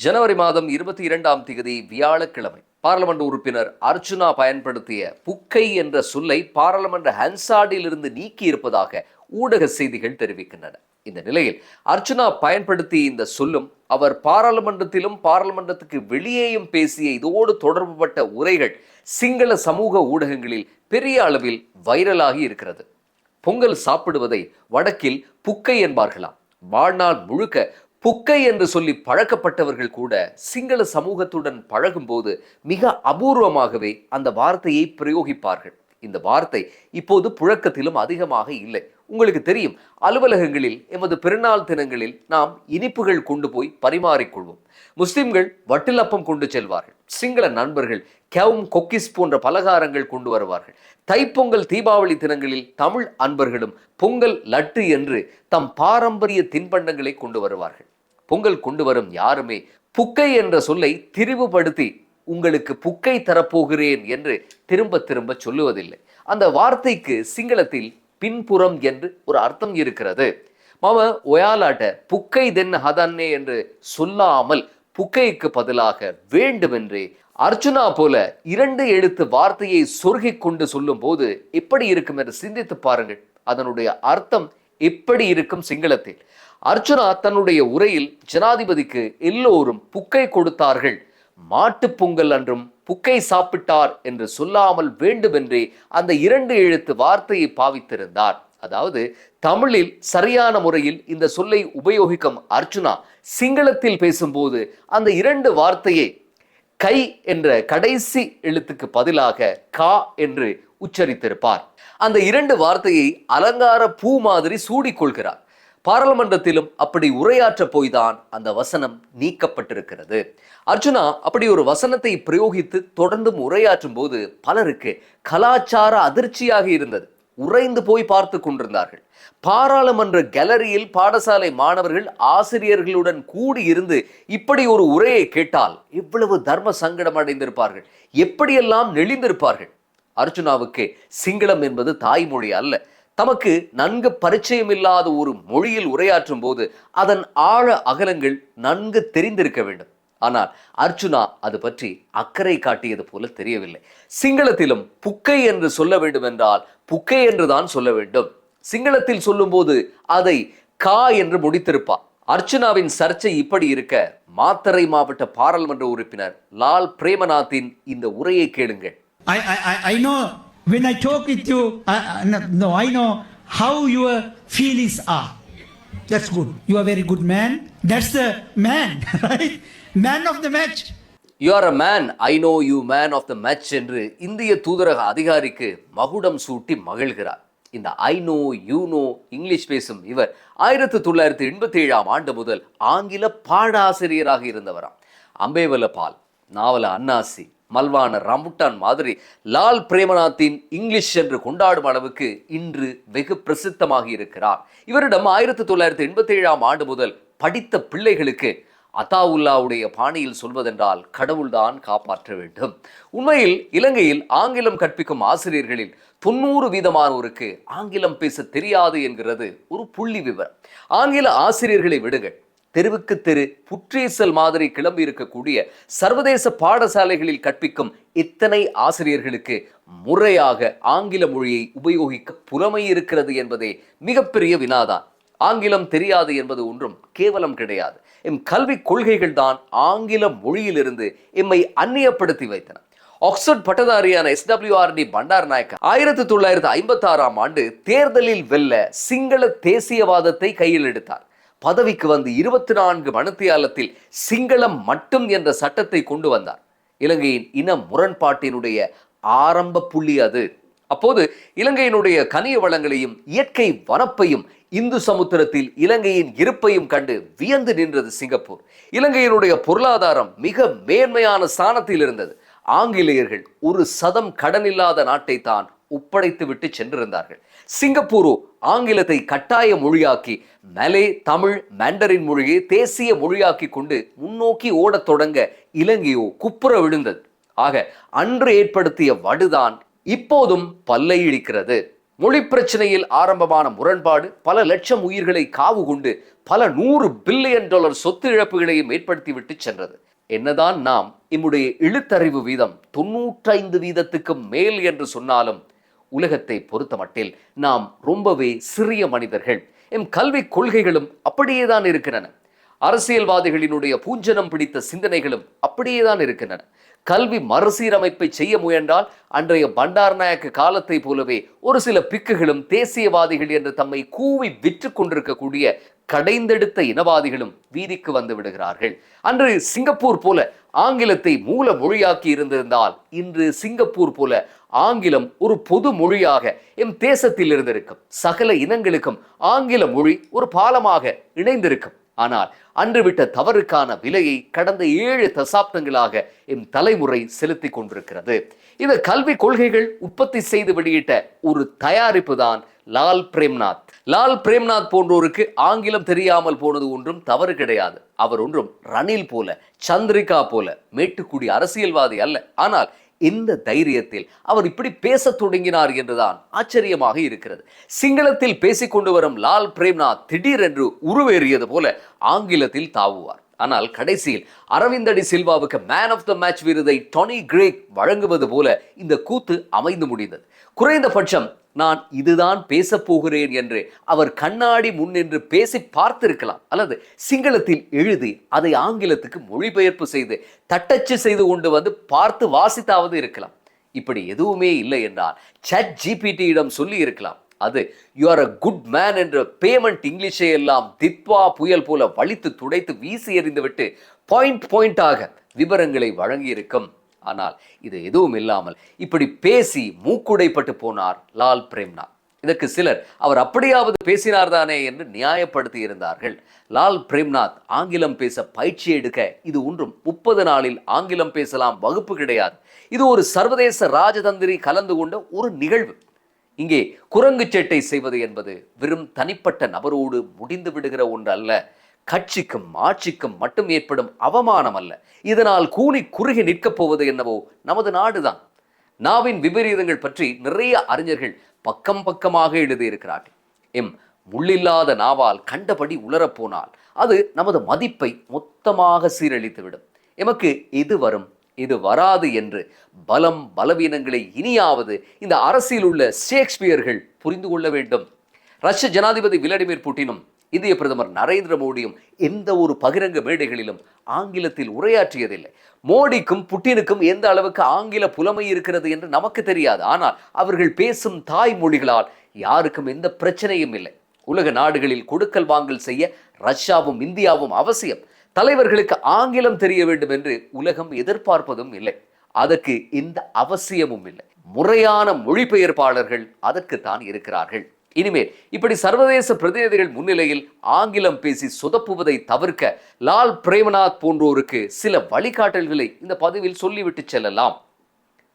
ஜனவரி மாதம் இருபத்தி இரண்டாம் தேதி வியாழக்கிழமை பாராளுமன்ற உறுப்பினர் அர்ச்சுனா பயன்படுத்திய புக்கை என்ற சொல்லை பாராளுமன்ற ஹன்சாடியிலிருந்து இருந்து நீக்கி இருப்பதாக ஊடக செய்திகள் தெரிவிக்கின்றன. இந்த நிலையில் அர்ச்சுனா பயன்படுத்திய இந்த சொல்லும் அவர் பாராளுமன்றத்திலும் பாராளுமன்றத்துக்கு வெளியேயும் பேசிய இதோடு தொடர்புபட்ட உரைகள் சிங்கள சமூக ஊடகங்களில் பெரிய அளவில் வைரலாகி இருக்கிறது. பொங்கல் சாப்பிடுவதை வடக்கில் புக்கை என்பார்களாம். வாழ்நாள் முழுக்க புக்கை என்று சொல்லி பழக்கப்பட்டவர்கள் கூட சிங்கள சமூகத்துடன் பழகும்போது மிக அபூர்வமாகவே அந்த வார்த்தையை பிரயோகிப்பார்கள். இந்த வார்த்தை இப்போது புழக்கத்திலும் அதிகமாக இல்லை. உங்களுக்கு தெரியும். அலுவலகங்களில் எமது பெருநாள் தினங்களில் நாம் இனிப்புகள் கொண்டு போய் பரிமாறிக்கொள்வோம் முஸ்லிம்கள் வட்டிலப்பம் கொண்டு செல்வார்கள். சிங்கள நண்பர்கள் கேவும் கொக்கிஸ் போன்ற பலகாரங்கள் கொண்டு வருவார்கள். தைப்பொங்கல் தீபாவளி தினங்களில் தமிழ் அன்பர்களும் பொங்கல் லட்டு என்று தம் பாரம்பரிய தின்பண்டங்களை கொண்டு வருவார்கள். பொங்கல் கொண்டு வரும் யாருமே புக்கை என்ற சொல்லை திரிவுபடுத்தி உங்களுக்கு புக்கை தரப்போகிறேன் என்று திரும்ப திரும்ப சொல்லுவதில்லை. அந்த வார்த்தைக்கு சிங்களத்தில் பின்புறம் என்று ஒரு அர்த்தம் இருக்கிறது. மாம ஒயாலாட்ட புக்கை தென் ஹதன்னே என்று சொல்லாமல் புக்கைக்கு பதிலாக வேண்டுமென்றே அர்ச்சுனா போல இரண்டு எழுத்து வார்த்தையை சொருகிக் கொண்டு சொல்லும் போது எப்படி இருக்கும் என்று சிந்தித்து பாருங்கள். அதனுடைய அர்த்தம் எப்படி இருக்கும் சிங்களத்தில்? அர்ச்சுனா தன்னுடைய உரையில் ஜனாதிபதிக்கு எல்லோரும் புக்கை கொடுத்தார்கள். மாட்டுப் பொங்கல் அன்றும் புக்கை சாப்பிட்டார் என்று சொல்லாமல் வேண்டுமென்றே அந்த இரண்டு எழுத்து வார்த்தையை பாவித்திருந்தார். அதாவது தமிழில் சரியான முறையில் இந்த சொல்லை உபயோகிக்கும் அர்ச்சுனா சிங்களத்தில் பேசும்போது அந்த இரண்டு வார்த்தையை கை என்ற கடைசி எழுத்துக்கு பதிலாக கா என்று உச்சரித்திருப்பார். அந்த இரண்டு வார்த்தையை அலங்கார பூ மாதிரி சூடிக்கொள்கிறார் பாராளுமன்றத்திலும் அப்படி உரையாற்ற போய்தான் அந்த வசனம் நீக்கப்பட்டிருக்கிறது. அர்ஜுனா அப்படி ஒரு வசனத்தை பிரயோகித்து தொடர்ந்தும் உரையாற்றும் போது பலருக்கு கலாச்சார அதிர்ச்சியாக இருந்தது. உறைந்து போய் பார்த்து கொண்டிருந்தார்கள். பாராளுமன்ற கேலரியில் பாடசாலை மாணவர்கள் ஆசிரியர்களுடன் கூடி இருந்து இப்படி ஒரு உரையை கேட்டால் எவ்வளவு தர்ம சங்கடம் அடைந்திருப்பார்கள்? எப்படியெல்லாம் நெளிந்திருப்பார்கள்? அர்ஜுனாவுக்கு சிங்களம் என்பது தாய்மொழி அல்ல. தமக்கு நன்கு பரிச்சயம் இல்லாத ஒரு மொழியில் உரையாற்றும் போது அதன் ஆழ அகலங்கள் நன்கு தெரிந்திருக்க வேண்டும். ஆனால் அர்ஜுனா அது பற்றி அக்கறை காட்டியது போல தெரியவில்லை. சிங்களத்திலும் புக்கை என்று சொல்ல வேண்டும் என்றால் புக்கை என்று தான் சொல்ல வேண்டும். சிங்களத்தில் சொல்லும்போது அதை கா என்று முடித்திருப்பார் அர்ச்சுனாவின் சர்ச்சை இப்படி இருக்க மாத்தரை மாவட்ட பாராளுமன்ற உறுப்பினர் லால் பிரேமநாத்தின் இந்த உரையை கேளுங்கள். When I talk with you, I, I, no, I know how your feelings are. That's good. You are very good man. That's the man, right? Man of the match. You are a man I know you man of the match என்று இந்திய தூதரக அதிகாரிக்கு மகுடம் சூட்டி மகிழ்கிறார் இந்த I know you know English பேசும் இவர் ஆயிரத்தி தொள்ளாயிரத்தி எண்பத்தி ஏழாம் ஆண்டு முதல் ஆங்கில பாடாசிரியராக இருந்தவராம் அம்பேவல பால் நாவல அன்னாசி மல்வான ரம்புட்டான் மாதிரி லால் பிரேமநாத்தின் இங்கிலீஷ் என்று கொண்டாடும் அளவுக்கு இன்று வெகு பிரசித்தமாகி இருக்கிறார். இவரிடம் ஆயிரத்தி தொள்ளாயிரத்தி எண்பத்தி ஏழாம் ஆண்டு முதல் படித்த பிள்ளைகளுக்கு அத்தாவுல்லாவுடைய பாணியில் சொல்வதென்றால் கடவுள்தான் காப்பாற்ற வேண்டும். உண்மையில் இலங்கையில் ஆங்கிலம் கற்பிக்கும் ஆசிரியர்களில் தொண்ணூறு வீதமானோருக்கு ஆங்கிலம் பேச தெரியாது என்கிறது ஒரு புள்ளி விவரம். ஆங்கில ஆசிரியர்களை விடுங்கள். தெருவுக்கு தெரு புற்றீசல் மாதிரி கிளம்பி இருக்கக்கூடிய சர்வதேச பாடசாலைகளில் கற்பிக்கும் இத்தனை ஆசிரியர்களுக்கு முறையாக ஆங்கில மொழியை உபயோகிக்க புலமை இருக்கிறது என்பதே மிகப்பெரிய வினாதான். ஆங்கிலம் தெரியாது என்பது ஒன்றும் கேவலம் கிடையாது. எம் கல்விக் கொள்கைகள் தான் ஆங்கில மொழியிலிருந்து எம்மை அந்நியப்படுத்தி வைத்தன. ஆக்ஸ்போர்ட் பட்டதாரியான எஸ்டபிள்யூஆர்டி பண்டார் நாயக் ஆயிரத்தி தொள்ளாயிரத்தி ஐம்பத்தி ஆறாம் ஆண்டு தேர்தலில் வெல்ல சிங்கள தேசியவாதத்தை கையில் எடுத்தார். பதவிக்கு வந்து இருபத்தி நான்கு மணித்தியாலத்தில் சிங்களம் மட்டும் என்ற சட்டத்தை கொண்டு வந்தார். இலங்கையின் இன முரண்பாட்டினுடைய ஆரம்ப புள்ளி அது. அப்போது இலங்கையினுடைய கனிய வளங்களையும் இயற்கை வனப்பையும் இந்து சமுத்திரத்தில் இலங்கையின் இருப்பையும் கண்டு வியந்து நின்றது சிங்கப்பூர். இலங்கையினுடைய பொருளாதாரம் மிக மேன்மையான ஸ்தானத்தில் இருந்தது. ஆங்கிலேயர்கள் ஒரு சதம் கடனில்லாத நாட்டை தான் ஒப்படைத்து விட்டு சென்றிருந்தார்கள். சிங்கப்பூரோ ஆங்கிலத்தை கட்டாய மொழியாக்கி மலே தமிழ் மேண்டரின் மொழியை தேசிய மொழியாக்கி கொண்டு முன்னோக்கி ஓடத் தொடங்க இலங்கையோ குப்புற விழுந்தது. ஆக அன்று ஏற்படுத்திய வடுதான் இப்போதும் பல்லை இழிக்கிறது மொழி பிரச்சனையில் ஆரம்பமான முரண்பாடு பல லட்சம் உயிர்களை காவு கொண்டு பல நூறு பில்லியன் டாலர் சொத்து இழப்புகளையும் ஏற்படுத்திவிட்டு சென்றது. என்னதான் நாம் இம்முடைய இழுத்தறிவு வீதம் தொன்னூற்றைந்து வீதத்துக்கு மேல் என்று சொன்னாலும் உலகத்தை பொறுத்தமட்டில் நாம் ரொம்பவே சிறிய மனிதர்கள். எம் கல்வி கொள்கைகளும் அப்படியேதான் இருக்கின்றன. அரசியல்வாதிகளினுடைய பூஞ்சனம் பிடித்த சிந்தனைகளும் அப்படியேதான் இருக்கின்றன. கல்வி மறுசீரமைப்பை செய்ய முயன்றால் அன்றைய பண்டாரநாயக்க காலத்தை போலவே ஒரு சில பிக்குகளும் தேசியவாதிகள் என்று தம்மை கூவி விற்று கொண்டிருக்கக்கூடிய கடைந்தெடுத்த இனவாதிகளும் வீதிக்கு வந்து விடுகிறார்கள். அன்று சிங்கப்பூர் போல ஆங்கிலத்தை மூல மொழியாக்கி இருந்திருந்தால் இன்று சிங்கப்பூர் போல ஆங்கிலம் ஒரு பொது மொழியாக எம் தேசத்தில் இருந்திருக்கும். சகல இனங்களுக்கும் ஆங்கில மொழி ஒரு பாலமாக இணைந்திருக்கும். ஆனால் அன்று விட்ட தவறுக்கான விலையை கடந்த ஏழு தசாப்தங்களாக எம் தலைமுறை செலுத்திக் கொண்டிருக்கிறது. இந்த கல்வி கொள்கைகள் உற்பத்தி செய்து வெளியிட்ட ஒரு தயாரிப்பு தான் லால் பிரேம்நாத். லால் பிரேம்நாத் போன்றோருக்கு ஆங்கிலம் தெரியாமல் போனது ஒன்றும் தவறு கிடையாது. அவர் ஒன்றும் ரணில் போல சந்திரிகா போல மேட்டுக்குடி அரசியல்வாதி அல்ல. ஆனால் இந்த தைரியத்தில் அவர் இப்படி பேசத் தொடங்கினார் என்றுதான் ஆச்சரியமாக இருக்கிறது. சிங்களத்தில் பேசிக் கொண்டு வரும் லால் பிரேம்நாத் திடீரென்று உருவேறியது போல ஆங்கிலத்தில் தாவுவார். ஆனால் கடைசியில் அரவிந்தடி சில்வாவுக்கு மேன் ஆஃப் த மேட்ச் விருதை டொனி கிரேக் வழங்குவது போல இந்த கூத்து அமைந்து முடிந்தது. குறைந்தபட்சம் நான் இதுதான் பேசப் போகிறேன் என்று அவர் கண்ணாடி முன் என்று பேசி பார்த்திருக்கலாம். அல்லது சிங்களத்தில் எழுதி அதை ஆங்கிலத்துக்கு மொழிபெயர்ப்பு செய்து தட்டச்சு செய்து கொண்டு வந்து பார்த்து வாசித்தாவது இருக்கலாம். இப்படி எதுவுமே இல்லை என்றால் சட் ஜிபிடியிடம் சொல்லி இருக்கலாம். அது you are a good man என்ற பேமெண்ட் இங்கிலீஷை எல்லாம் தித்வா புயல் போல வலித்து துடைத்து வீசி எறிந்துவிட்டு பாயிண்ட் பாயிண்டாக விவரங்களை வழங்கியிருக்கும். ஆனால் இது எதுவும் இல்லாமல் இப்படி பேசி மூக்குடைப்பட்டு போனார் லால் பிரேம்நாத் இதற்கு சிலர் அவர் அப்படியாவது பேசினார் தானே என்று நியாயப்படுத்தி இருந்தார்கள். லால் பிரேம்நாத் ஆங்கிலம் பேச பயிற்சி எடுக்க இது ஒன்றும் முப்பது நாளில் ஆங்கிலம் பேசலாம் வகுப்பு கிடையாது. இது ஒரு சர்வதேச ராஜதந்திரி கலந்து கொண்ட ஒரு நிகழ்வு. இங்கே குரங்கு சேட்டை செய்வது என்பது வெறும் தனிப்பட்ட நபரோடு முடிந்து விடுகிற ஒன்று அல்ல கட்சிக்கும் ஆட்சிக்கும் மட்டும் ஏற்படும் அவமானம் அல்ல. இதனால் கூனி குறுகி நிற்கப் போவது என்னவோ நமது நாடுதான். நாவின் விபரீதங்கள் பற்றி நிறைய அறிஞர்கள் பக்கம் பக்கமாக எழுதியிருக்கிறார்கள் எம். முள்ளில்லாத நாவால் கண்டபடி உலரப்போனால் அது நமது மதிப்பை மொத்தமாக சீரழித்துவிடும். எமக்கு எது வரும் இது வராது என்று பலம் பலவீனங்களை இனியாவது இந்த அரசியல் உள்ள ஷேக்ஸ்பியர்கள் புரிந்து கொள்ள வேண்டும். ரஷ்ய ஜனாதிபதி விளாடிமிர் புட்டினும் இந்திய பிரதமர் நரேந்திர மோடியும் எந்த ஒரு பகிரங்க மேடைகளிலும் ஆங்கிலத்தில் உரையாற்றியதில்லை. மோடிக்கும் புட்டினுக்கும் எந்த அளவுக்கு ஆங்கில புலமை இருக்கிறது என்று நமக்கு தெரியாது. ஆனால் அவர்கள் பேசும் தாய்மொழிகளால் யாருக்கும் எந்த பிரச்சனையும் இல்லை. உலக நாடுகளில் கொடுக்கல் வாங்கல் செய்ய ரஷ்யாவும் இந்தியாவும் அவசியம். தலைவர்களுக்கு ஆங்கிலம் தெரிய வேண்டும் என்று உலகம் எதிர்பார்ப்பதும் இல்லை. அதற்கு எந்த அவசியமும் இல்லை. முறையான மொழிபெயர்ப்பாளர்கள் அதற்குத்தான் இருக்கிறார்கள். இனிமேல் இப்படி சர்வதேச பிரதிநிதிகள் முன்னிலையில் ஆங்கிலம் பேசி சொதப்புவதை தவிர்க்க லால் பிரேமநாத் போன்றோருக்கு சில வழிகாட்டல்களை இந்த பதிவில் சொல்லிவிட்டு செல்லலாம்.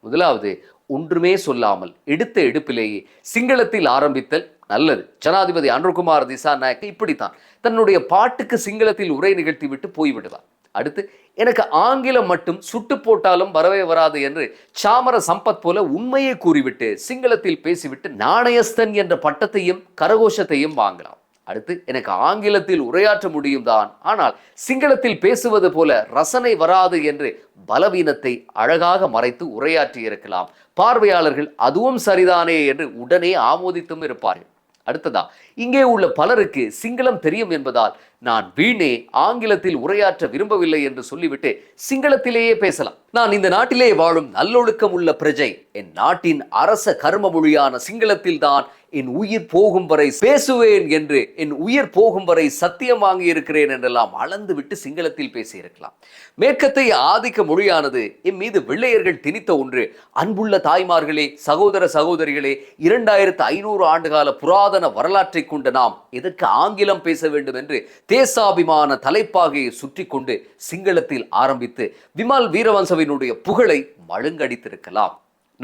முதலாவது ஒன்றுமே சொல்லாமல் எடுத்த எடுப்பிலேயே சிங்களத்தில் ஆரம்பித்தல் நல்லது. ஜனாதிபதி அனுர்குமார் திசாநாயக் இப்படித்தான். தன்னுடைய பாட்டுக்கு சிங்களத்தில் உரை நிகழ்த்தி விட்டு போய்விடுவார். அடுத்து எனக்கு ஆங்கிலம் மட்டும் சுட்டு போட்டாலும் வரவே வராது என்று சாமர சம்பத் போல உண்மையை கூறிவிட்டு சிங்களத்தில் பேசிவிட்டு நாணயஸ்தன் என்ற பட்டத்தையும் கரகோஷத்தையும் வாங்கலாம் அடுத்து எனக்கு ஆங்கிலத்தில் உரையாற்ற முடியும் தான். ஆனால் சிங்களத்தில் பேசுவது போல ரசனை வராது என்று பலவீனத்தை அழகாக மறைத்து உரையாற்றி இருக்கலாம் பார்வையாளர்கள் அதுவும் சரிதானே என்று உடனே ஆமோதித்தும் இருப்பார்கள். அடுத்ததா இங்கே உள்ள பலருக்கு சிங்களம் தெரியும் என்பதால் நான் வீணே ஆங்கிலத்தில் உரையாற்ற விரும்பவில்லை என்று சொல்லிவிட்டு சிங்களத்திலேயே பேசலாம். நான் இந்த நாட்டிலே வாழும் நல்லொழுக்கம் உள்ள பிரஜை. என் நாட்டின் அரச கர்ம மொழியான சிங்களத்தில் தான் என் உயிர் போகும் வரை பேசுவேன் என்று என் உயிர் போகும் வரை சத்தியம் வாங்கி இருக்கிறேன் என்றெல்லாம் அளந்து விட்டு சிங்களத்தில் பேசியிருக்கலாம். மேற்கத்தை ஆதிக்க மொழியானது என் மீது வெள்ளையர்கள் திணித்த ஒன்று. அன்புள்ள தாய்மார்களே சகோதர சகோதரிகளே இரண்டாயிரத்து ஐநூறு ஆண்டுகால புராதன வரலாற்றை கொண்ட நாம் எதற்கு ஆங்கிலம் பேச வேண்டும் என்று தேசாபிமான தலைப்பாகையை சுற்றி கொண்டு சிங்களத்தில் ஆரம்பித்து விமல் வீரவன்சவினுடைய புகழை மழுங்கடித்திருக்கலாம்.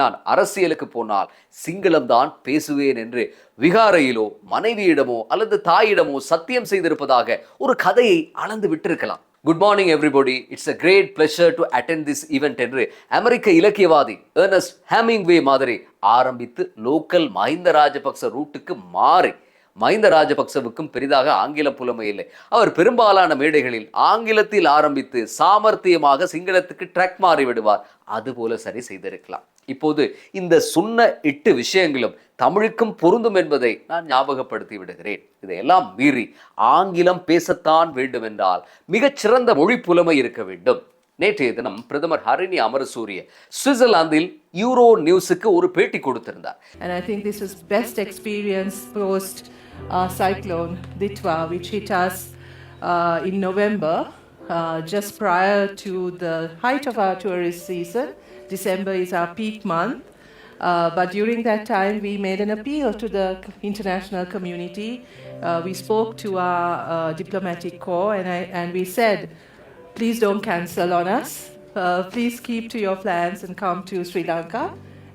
நான் அரசியலுக்கு போனால் சிங்களம்தான் பேசுவேன் என்று விகாரையிலோ மனைவியிடமோ அல்லது தாயிடமோ சத்தியம் செய்திருப்பதாக ஒரு கதையை அளந்து விட்டிருக்கலாம். Good morning everybody it's a great pleasure to attend this event என்று அமெரிக்க இலக்கியவாதி ஏர்னஸ்ட் ஹேமிங்வே மாதிரி ஆரம்பித்து லோக்கல் மஹிந்த ராஜபக்ச ரூட்டுக்கு மாறி மஹிந்த ராஜபக்சவுக்கும் பெரிதாக ஆங்கில புலமை இல்லை. அவர் பெரும்பாலான மேடைகளில் ஆங்கிலத்தில் ஆரம்பித்து சாமர்த்தியமாக சிங்களத்துக்கு ட்ராக் மாறி விடுவார். அதுபோல சரி செய்திருக்கலாம். இப்போது இந்த சொன்ன எட்டு விஷயங்களும் தமிழுக்கும் பொருந்தும் என்பதை நான் ஞாபகப்படுத்தி விடுகிறேன். இதையெல்லாம் மீறி ஆங்கிலம் பேசத்தான் வேண்டும் என்றால் மிகச்சிறந்த மொழி புலமை இருக்க வேண்டும். நேற்றைய தினம் பிரதமர் ஹரிணி அமரசூரிய சுவிட்சர்லாந்தில் யூரோ நியூஸுக்கு ஒரு பேட்டி கொடுத்திருந்தார். And I think this is best experience post uh, cyclone Ditwa, which hit us uh, in November, uh, just prior to the height of our tourist season. December is our peak month. Uh, but during that time, we made an appeal to the international community. Uh, we spoke to our uh, diplomatic corps and, I, and we said, please don't cancel on us. Uh, please keep to your plans and come to Sri Lanka.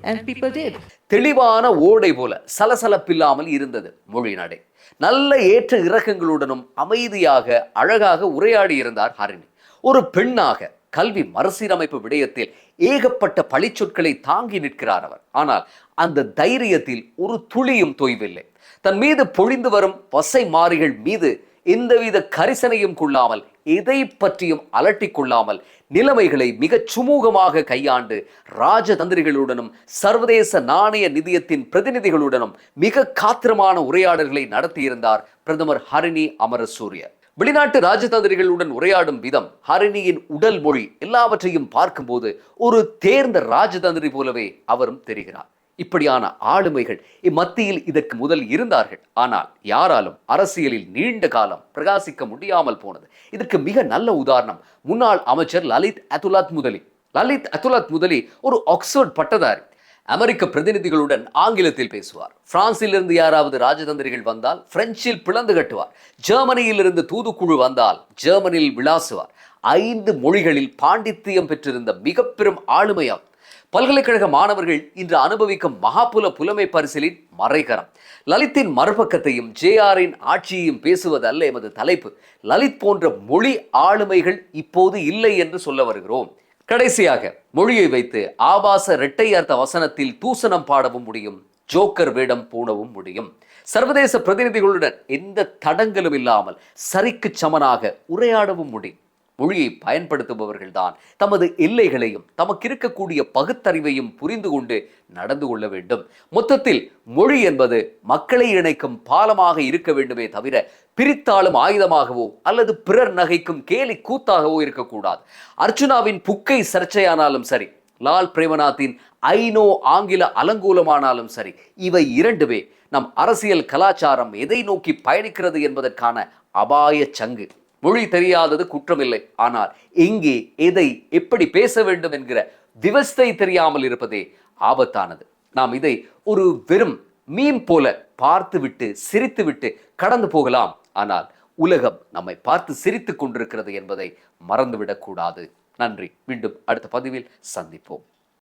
And people did. தெளிவான ஓடை போல சலசலப்பில்லாமல் இருந்தது மொழி நடை நல்ல ஏற்ற இறக்கங்களுடனும் அமைதியாக அழகாக உரையாடி இருந்தார் ஹரிணி ஒரு பெண்ணாக கல்வி மறுசீரமைப்பு விடயத்தில் ஏகப்பட்ட பழிச்சொற்களை தாங்கி நிற்கிறார் அவர். ஆனால் அந்த தைரியத்தில் ஒரு துளியும் தொய்வில்லை. தன் மீது பொழிந்து வரும் வசை மாறிகள் மீது எந்தவித கரிசனையும் கொள்ளாமல் எதை பற்றியும் அலட்டிக் கொள்ளாமல் நிலைமைகளை மிகச் சுமூகமாக கையாண்டு ராஜதந்திரிகளுடனும் சர்வதேச நாணய நிதியத்தின் பிரதிநிதிகளுடனும் மிக காத்திரமான உரையாடல்களை நடத்தியிருந்தார் பிரதமர் ஹரிணி அமரசூரிய. வெளிநாட்டு ராஜதந்திரிகளுடன் உரையாடும் விதம் ஹரிணியின் உடல் மொழி எல்லாவற்றையும் பார்க்கும்போது ஒரு தேர்ந்த ராஜதந்திரி போலவே அவரும் தெரிகிறார். இப்படியான ஆளுமைகள் இம்மத்தியில் இதற்கு முதல் இருந்தார்கள். ஆனால் யாராலும் அரசியலில் நீண்ட காலம் பிரகாசிக்க முடியாமல் போனது. இதற்கு மிக நல்ல உதாரணம் முன்னாள் அமைச்சர் லலித் அதுலாத் முதலி. லலித் அதுலாத் முதலி ஒரு ஆக்ஸ்போர்ட் பட்டதாரி. அமெரிக்க பிரதிநிதிகளுடன் ஆங்கிலத்தில் பேசுவார். பிரான்சில் இருந்து யாராவது ராஜதந்திரிகள் வந்தால் பிரெஞ்சில் பிளந்து கட்டுவார். ஜெர்மனியில் இருந்து தூதுக்குழு வந்தால் ஜெர்மனியில் விளாசுவார். ஐந்து மொழிகளில் பாண்டித்தியம் பெற்றிருந்த மிக பெரும் ஆளுமையாம். பல்கலைக்கழக மாணவர்கள் இன்று அனுபவிக்கும் மகாபுல புலமை பரிசிலின் மறைகரம். லலித்தின் மறுபக்கத்தையும் ஜேஆரின் ஆட்சியையும் பேசுவது அல்ல எமது தலைப்பு. லலித் போன்ற மொழி ஆளுமைகள் இப்போது இல்லை என்று சொல்ல வருகிறோம். கடைசியாக மொழியை வைத்து ஆபாச இரட்டையர்த்த வசனத்தில் தூசணம் பாடவும் முடியும் ஜோக்கர் வேடம் பூணவும் முடியும். சர்வதேச பிரதிநிதிகளுடன் எந்த தடங்களும் இல்லாமல் சரிக்கு சமனாக உரையாடவும் முடியும். மொழியை பயன்படுத்துபவர்கள்தான். தமது எல்லைகளையும் தமக்கு இருக்கக்கூடிய பகுத்தறிவையும் புரிந்து கொண்டு நடந்து கொள்ள வேண்டும். மொத்தத்தில் மொழி என்பது மக்களை இணைக்கும் பாலமாக இருக்க வேண்டுமே தவிர பிரித்தாளும் ஆயுதமாகவோ அல்லது பிறர் நகைக்கும் கேலி கூத்தாகவோ இருக்கக்கூடாது. அர்ச்சுனாவின் புக்கை சர்ச்சையானாலும் சரி லால் பிரேமநாத்தின் ஐநோ ஆங்கில அலங்கூலமானாலும் சரி இவை இரண்டுமே நம் அரசியல் கலாச்சாரம் எதை நோக்கி பயணிக்கிறது என்பதற்கான அபாய சங்கு. மொழி தெரியாதது குற்றமில்லை. ஆனால் எங்கே எதை எப்படி பேச வேண்டும் என்கிற விவஸ்தை தெரியாமல் இருப்பதே ஆபத்தானது. நாம் இதை ஒரு வெறும் மீன் போல பார்த்துவிட்டு சிரித்துவிட்டு கடந்து போகலாம். ஆனால் உலகம் நம்மை பார்த்து சிரித்துக் கொண்டிருக்கிறது என்பதை மறந்துவிடக்கூடாது. நன்றி. மீண்டும் அடுத்த பதிவில் சந்திப்போம்.